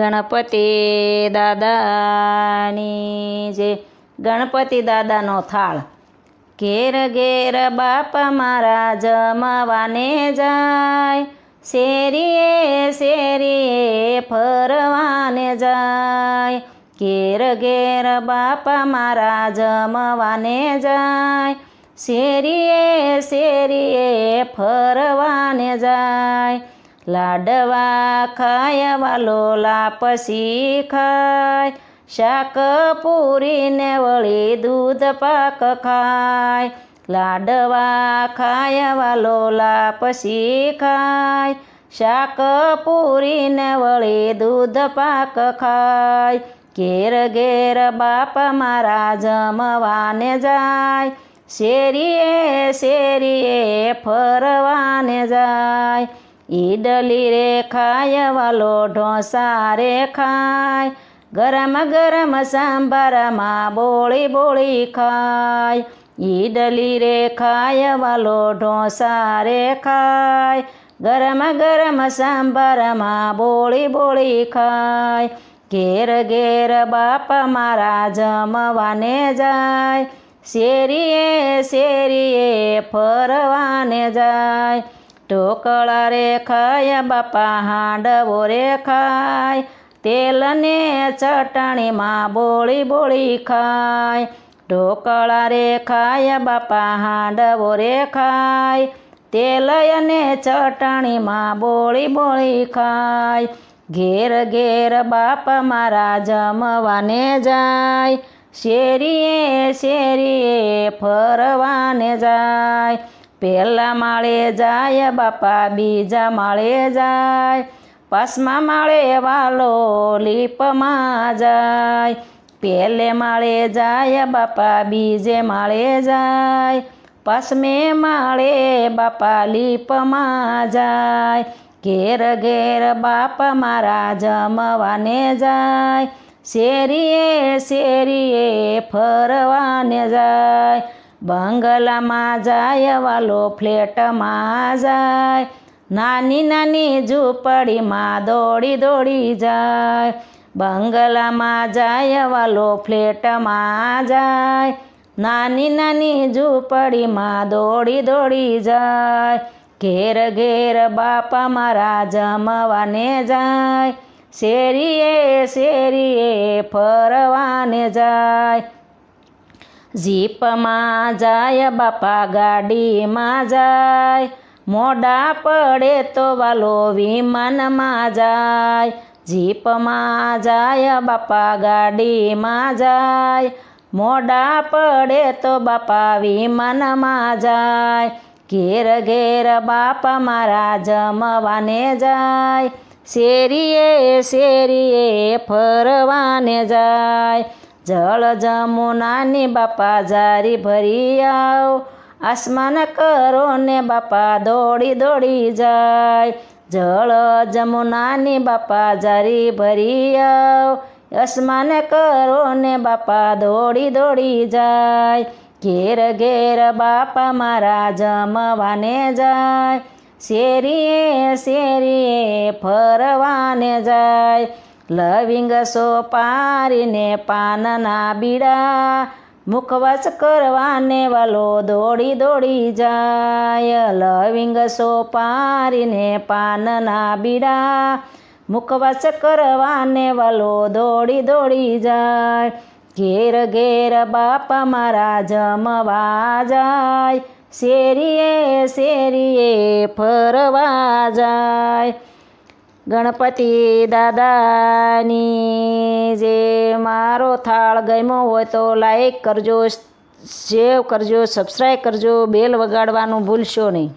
ગણપતિ દાદાની જે ગણપતિ દાદાનો થાળ. ઘેર ઘેર બાપ મારા જમવાને જાય, શેરીએ શેરીએ ફરવાને જાય. ઘેર ઘેર બાપ મારા જમવાને જાય, શેરીએ શેરીએ ફરવાને જાય. લાડવા ખાય વાલો લાપસી ખાય શાક પૂરીને વળી દૂધ પાક ખાય લાડવા ખાય વાલો લાપસી ખાય શાક પૂરીને વળી દૂધ પાક ખાય ઘેર ઘેર બાપ મારા જમવાને જાય શેરીએ શેરીએ ફરવાને જાય ઈડલી રે ખાય વાલો ઢોસા રે ખાય ગરમ ગરમ સાંભારમાં બોળી બોળી ખાય. ઈડલી રે ખાય વાલો ઢોસા રે ખાય ગરમ ગરમ સાંભારમાં બોળી બોળી ખાય. ઘેર ઘેર બાપ મારા જમવાને જાય, શેરીએ શેરીએ ફરવાને જાય. ઢોકળા રે ખાય બાપા હાંડવો રે ખાય તેલને ચટણીમાં બોળી બોળી ખાય. ઢોકળા રે ખાય બાપા હાંડવો રે ખાય તેલ અને ચટણીમાં બોળી બોળી ખાય. ઘેર ઘેર બાપ મારા જમવાને જાય, શેરીએ શેરીએ ફરવાને જાય. પહેલા માળે જાય, બાપા બીજા માળે જાય. પાસમા માળે વાલો લીપમાં જાય. પહેલે માળે જાય, બાપા બીજે માળે જાય. પાસમે માળે બાપા લીપમાં જાય. ઘેર ઘેર બાપ મારા જમવાને જાય. શેરીએ શેરીએ ફરવાને જાય. બંગલામાં જાય, વાલો ફ્લેટમાં જાય. નાની નાની ઝૂંપડીમાં દોડી દોડી જાય. બંગલામાં જાય, વાલો ફ્લેટમાં જાય. નાની નાની ઝૂંપડીમાં દોડી દોડી જાય. ઘેર ઘેર બાપા મારા જમવાને જાય. શેરીએ શેરીએ ફરવાને જાય. જીપમાં જાય, બાપા ગાડીમાં જાય. મોડા પડે તો વાલો વિમાનમાં જાય. જીપમાં જાય, બાપા ગાડીમાં જાય. મોડા પડે તો બાપા વિમાનમાં જાય. ઘેર ઘેર બાપા મારા જમવાને જાય. શેરીએ શેરીએ ફરવાને જાય. જળ જમુનાની બાપા જારી ભરી આવ. આસમાન કરો ને બાપા દોડી દોડી જાય. જળ જમુનાની બાપા જારી ભરી આવ. આસમાન કરો ને બાપા દોડી દોડી જાય. ઘેર ઘેર બાપા મારા જમવાને જાય. શેરીએ શેરીએ ફરવાને જાય. લવિંગ સોપારીને પાનના બીડા. મુખવાસ કરવાને વાલો દોડી દોડી જાય. લવિંગ સોપારીને પાનના બીડા. મુખવાસ કરવાને વાલો દોડી દોડી જાય. ઘેર ઘેર બાપા મારા જમવા જાય. શેરીએ શેરીએ ફરવા જાય. ગણપતિ દાદાની જે મારો થાળ ગમ્યો હોય તો લાઈક કરજો સેવ કરજો સબસ્ક્રાઈબ કરજો બેલ વગાડવાનું ભૂલશો નહીં.